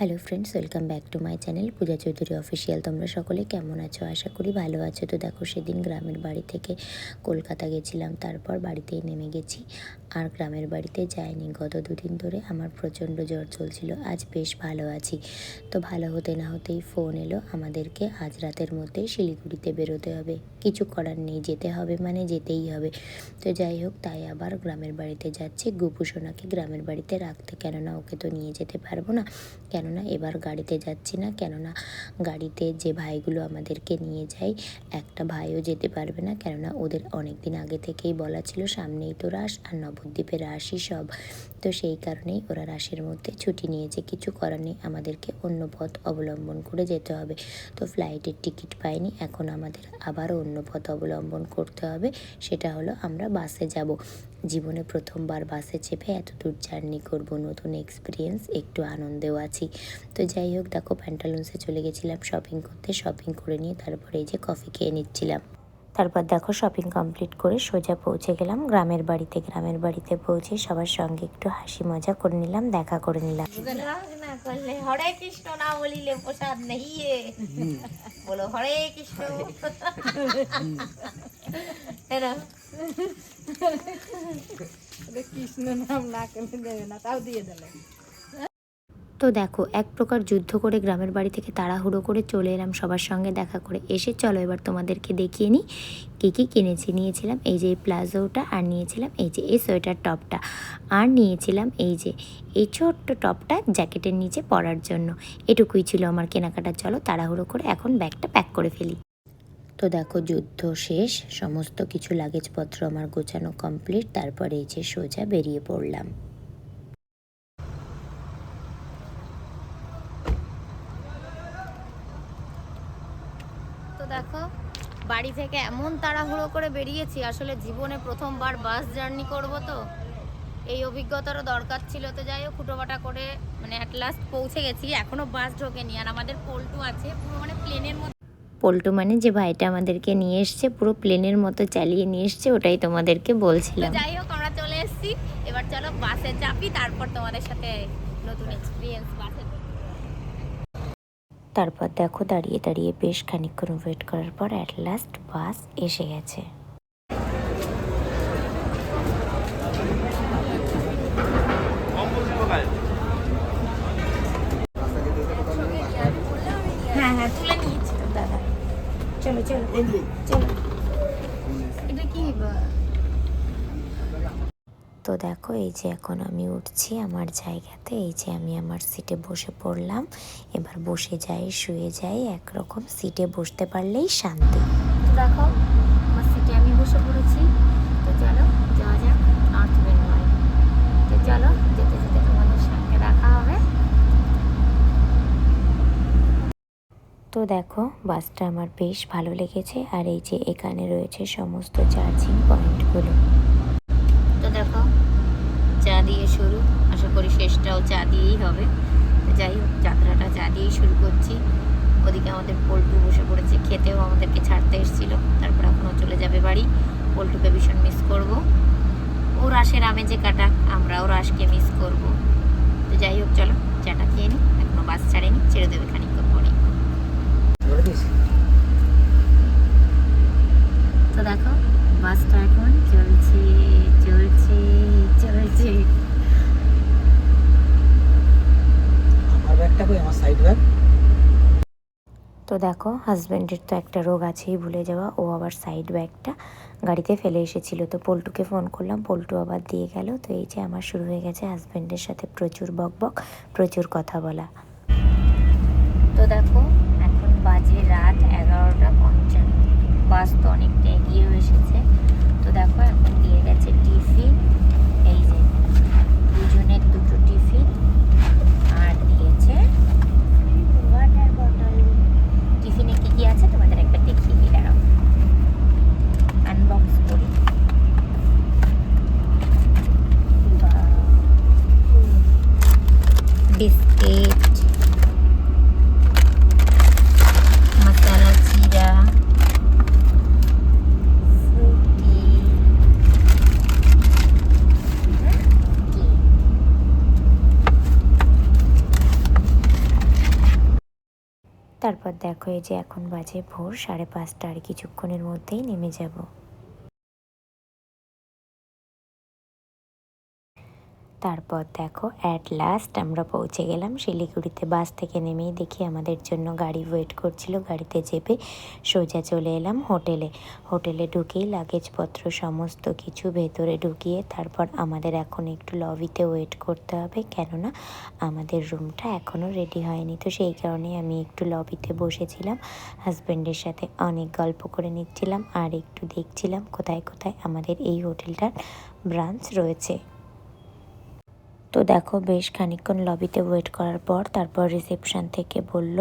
Hello friends welcome back to my channel Puja Chowdhury official তোমরা সকলে কেমন আছো? আশা করি ভালো আছো। তো দেখো, সেদিন গ্রামের বাড়ি থেকে কলকাতা গেছিলাম, তারপর বাড়িতেই নেমে গেছি। আর গ্রামের বাড়িতে যাইনি। গত দুদিন ধরে আমার প্রচণ্ড জ্বর চলছিল। আজ বেশ ভালো আছি। তো ভালো হতে না হতেই ফোন এলো আমাদেরকে। আজ রাতের মধ্যেই শিলিগুড়িতে বেরোতে হবে। কিছু করার নেই, যেতে হবে মানে যেতেই হবে। তো যাই হোক, তাই আবার গ্রামের বাড়িতে যাচ্ছি। গুপুসোনাকে গ্রামের বাড়িতে রাখতে, কেননা ওকে তো নিয়ে যেতে পারব না। কেননা এবার গাড়িতে যাচ্ছি না, কেননা গাড়িতে যে ভাইগুলো আমাদেরকে নিয়ে যায়, একটা ভাইও যেতে পারবে না। কেননা ওদের অনেক দিন আগে থেকেই বলা ছিল, সামনেই তো রাস আর নবদ্বীপে রাসই সব। তো সেই কারণেই ওরা রাসের মধ্যে ছুটি নিয়েছে। কিছু করার নেই, আমাদেরকে অন্য পথ অবলম্বন করে যেতে হবে। তো ফ্লাইটের টিকিট পাইনি, এখন আমাদের আবারও অন্য পথ অবলম্বন করতে হবে, সেটা হলো আমরা বাসে যাব। জীবনে প্রথমবার বাসে চেপে এত দূর জার্নি করব, নতুন এক্সপিরিয়েন্স একটু আনন্দেও আছি। তো যাই হোক, দেখো প্যান্টালুন্সে চলে গেছিলাম শপিং করতে শপিং করে নিয়ে তারপরে এই যে কফি খেয়ে নিচ্ছিলাম। তারপর দেখো শপিং কমপ্লিট করে সোজা পৌঁছে গেলাম। গ্রামের বাড়িতে গ্রামের বাড়িতে পৌঁছে সবার সঙ্গে একটু হাসি মজা করে নিলাম দেখা করে নিলাম। হরে কৃষ্ণ না বলিলে প্রসাদ নেই রে বলো হরে কৃষ্ণ। কৃষ্ণ নাম না করলে দেবে না তাও দিয়ে দিলে তো দেখো, এক প্রকার যুদ্ধ করে গ্রামের বাড়ি থেকে তাড়াহুড়ো করে চলে এলাম সবার সঙ্গে দেখা করে। এসে চলো এবার তোমাদেরকে দেখিয়ে নিই কী কী কিনেছি। নিয়েছিলাম এই যে এই প্লাজোটা আর নিয়েছিলাম এই যে এই সোয়েটার টপটা। আর নিয়েছিলাম এই যে এই ছোট্ট টপটা জ্যাকেটের নিচে পরার জন্য। এটুকুই ছিল আমার কেনাকাটা। চলো তাড়াহুড়ো করে এখন ব্যাগটা প্যাক করে ফেলি। তো দেখো, যুদ্ধ শেষ, সমস্ত কিছু লাগেজপত্র আমার গোছানো কমপ্লিট তারপরে এই যে সোজা বেরিয়ে পড়লাম। দেখো বাড়ি থেকে এমন তাড়াহুড়ো করে বেরিয়েছি আসলে জীবনে প্রথমবার বাস জার্নি করব তো। এই অভিজ্ঞতারও দরকার ছিল তো যাই হোক ফুটোপাটা করে মানে অ্যাট লাস্ট পৌঁছে গেছি। এখনও বাস ঢোকেনি আর আমাদের পোল্টু আছে পুরো মানে প্লেনের মতো। পল্টু মানে যে ভাইটা আমাদেরকে নিয়ে এসছে পুরো প্লেনের মতো চালিয়ে নিয়ে এসছে ওটাই তোমাদেরকে বলছিলাম। যাই হোক আমরা চলে এসেছি। এবার চলো বাসে চাপি তারপর তোমাদের সাথে নতুন এক্সপিরিয়েন্স বাসে তারপর দেখো দাঁড়িয়ে দাঁড়িয়ে বেশ খানিকক্ষণ ওয়েট করার পর অ্যাট লাস্ট বাস এসে গেছে। হ্যাঁ হ্যাঁ তুলে নিয়েছি। দাদা চলো চলো চলো। এটা কি তো দেখো এই যে এখন আমি উঠছি আমার জায়গাতে এই যে আমি আমার সিটে বসে পড়লাম। এবার বসে যাই শুয়ে যাই একরকম সিটে বসতে পারলেই শান্তি। দেখো আমার সিটে আমি বসে পড়েছি। তো চলো যাওয়া যাক নর্থ বেঙ্গল তো চলো যেতে যেতে তোমাদের সঙ্গে দেখা হবে। তো দেখো বাসটা আমার বেশ ভালো লেগেছে আর এই যে এখানে রয়েছে সমস্ত চার্জিং পয়েন্টগুলো তো দেখো চা দিয়ে শুরু আশা করি শেষটাও চা দিয়েই হবে। যাই হোক, যাত্রাটা চা দিয়েই শুরু করছি। ওদিকে আমাদের পল্টু বসে পড়েছে খেতেও, আমাদেরকে ছাড়তে এসেছিল। তারপর এখনও চলে যাবে বাড়ি। পল্টুকে ভীষণ মিস করব। ও রাসের আমেজে কাটাক আমরাও রাসকে মিস করব। তো যাই হোক, চলো, চাটা খেয়ে নিই এখনও বাস ছাড়েনি, ছেড়ে দেবে খানিকক্ষণ পরে তো দেখো, বাসটা এখন চলছে চলছে চলছে আমার ব্যাগটা কই আমার সাইড ব্যাগ তো দেখো হাজব্যান্ডের তো একটা রোগ আছেই ভুলে যাওয়া। ও আবার সাইড ব্যাগটা গাড়িতে ফেলে এসেছিল। তো পল্টুকে ফোন করলাম, পল্টু আবার দিয়ে গেল। তো এই যে আমার শুরু হয়ে গেছে হাজব্যান্ডের সাথে প্রচুর বক বক প্রচুর কথা বলা। তো দেখো, এখন বাজে রাত এগারোটা পঞ্চান্ন। বাস তো অনেকটা এগিয়েও এসেছে। তো দেখো, এখন দিয়ে গেছে টিফিন এই যে দুজনের দুটো টিফিন আর দিয়েছে ওয়াটার বটল টিফিনে কি কি আছে তোমাদের একবার দেখিয়ে দিই দাঁড়াও আনবক্স করি বিস্কিট তারপর দেখো এই যে এখন বাজে ভোর সাড়ে পাঁচটা আর কিছুক্ষণের মধ্যেই নেমে যাব। তারপর দেখো অ্যাট লাস্ট আমরা পৌঁছে গেলাম শিলিগুড়িতে। বাস থেকে নেমেই দেখি আমাদের জন্য গাড়ি ওয়েট করছিল, গাড়িতে চেপে সোজা চলে এলাম হোটেলে। হোটেলে ঢুকেই লাগেজপত্র সমস্ত কিছু ভেতরে ঢুকিয়ে তারপর আমাদের এখন একটু লবিতে ওয়েট করতে হবে, কেননা আমাদের রুমটা এখনও রেডি হয়নি। তো সেই কারণে আমি একটু লবিতে বসেছিলাম হাজব্যান্ডের সাথে অনেক গল্প করে নিচ্ছিলাম আর একটু দেখছিলাম কোথায় কোথায় আমাদের এই হোটেলটার ব্রাঞ্চ রয়েছে। তো দেখো বেশ খানিকক্ষণ লবিতে ওয়েট করার পর তারপর রিসেপশন থেকে বলল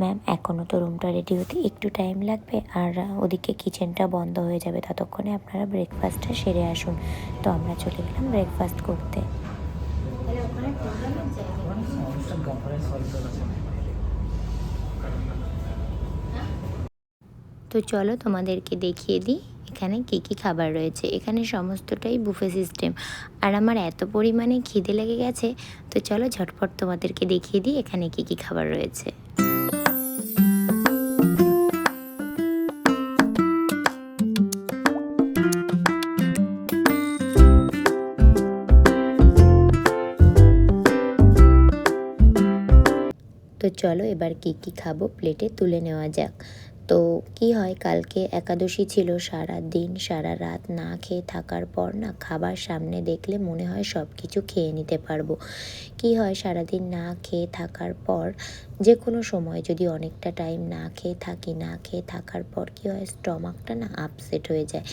ম্যাম এখনও তো রুমটা রেডি হতে একটু টাইম লাগবে। আর ওদিকে কিচেনটা বন্ধ হয়ে যাবে। ততক্ষণে আপনারা ব্রেকফাস্টটা সেরে আসুন। তো আমরা চলে গেলাম ব্রেকফাস্ট করতে। তো চলো তোমাদেরকে দেখিয়ে দিই। এখানে কী কী খাবার রয়েছে? এখানে সমস্তটাই বুফে সিস্টেম। আর আমার এত পরিমাণে খিদে লেগে গেছে, তো চলো ঝটপট তোমাদেরকে দেখিয়ে দিই এখানে কী কী খাবার রয়েছে। তো চলো এবার কি কি খাব, প্লেটে তুলে নেওয়া যাক। তো কি হয়, কালকে একাদশী ছিল, সারা দিন, সারা রাত না খেয়ে থাকার পর না খাবার সামনে দেখলে মনে হয় সব কিছু খেয়ে নিতে পারব। কি হয় সারাদিন না খেয়ে থাকার পর যে কোনো সময় যদি অনেকটা টাইম না খেয়ে থাকি, না খেয়ে থাকার পর কি হয়? স্টমাকটা না আপসেট হয়ে যায়।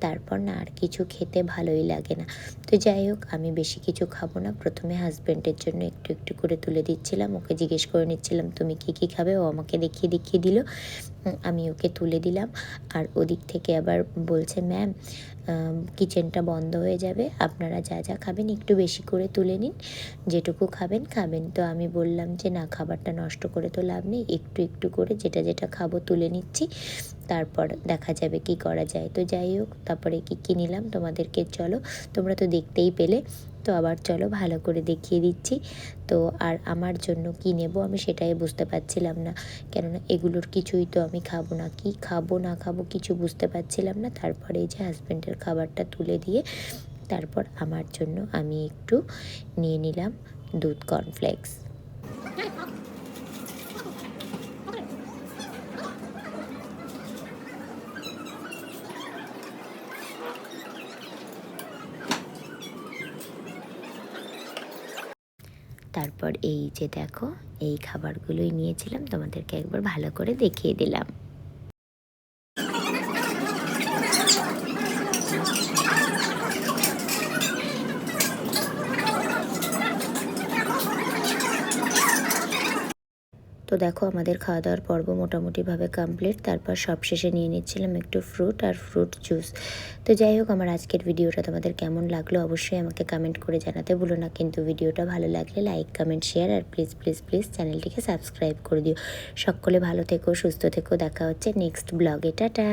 তারপর না আর কিছু খেতে ভালোই লাগে না। তো যাই হোক, আমি বেশি কিছু খাব না। প্রথমে হাজব্যান্ডের জন্য একটু একটু করে তুলে দিচ্ছিলাম। ওকে জিজ্ঞেস করে নিচ্ছিলাম, তুমি কি কি খাবে? ও আমাকে দেখিয়ে দেখিয়ে দিল। আমি ওকে তুলে দিলাম। আর ওদিক থেকে আবার বলছে ম্যাম কিচেনটা বন্ধ হয়ে যাবে। আপনারা যা যা খাবেন একটু বেশি করে তুলে নিন। যেটুকু খাবেন খাবেন। তো আমি বললাম যে, না, খাবারটা নষ্ট করে তো লাভ নেই। একটু একটু করে যেটা যেটা খাব তুলে নিচ্ছি। তারপর দেখা যাবে কি করা যায়। তো যাই হোক, তারপরে কি, কী নিলাম তোমাদেরকে? চলো, তোমরা তো দেখতেই পেলে। তো আবার চলো ভালো করে দেখিয়ে দিচ্ছি। তো আর আমার জন্য কি নেব আমি সেটাই বুঝতে পারছিলাম না। কেননা এগুলোর কিছুই তো আমি খাব না। কি খাব, না খাব কিছু বুঝতে পারছিলাম না। তারপরে এই যে হাজব্যান্ডের খাবারটা তুলে দিয়ে তারপর আমার জন্য আমি একটু নিয়ে নিলাম দুধ কর্নফ্লেক্স তারপর এই যে দেখো এই খাবারগুলোই নিয়েছিলাম তোমাদেরকে একবার ভালো করে দেখিয়ে দিলাম। তো দেখো আমাদের খাওয়া দাওয়ার পর্ব মোটামুটিভাবে কমপ্লিট তারপর সব শেষে নিয়ে নিচ্ছিলাম একটু ফ্রুট আর ফ্রুট জুস তো যাই হোক, আমার আজকের ভিডিওটা তোমাদের কেমন লাগল অবশ্যই আমাকে কমেন্ট করে জানাতে ভুলো না। কিন্তু ভিডিওটা ভালো লাগলে লাইক কমেন্ট শেয়ার আর প্লিজ প্লিজ প্লিজ চ্যানেলটিকে সাবস্ক্রাইব করে দিও। সকলে ভালো থেকো, সুস্থ থেকো। দেখা হচ্ছে নেক্সট ব্লগে টাটা!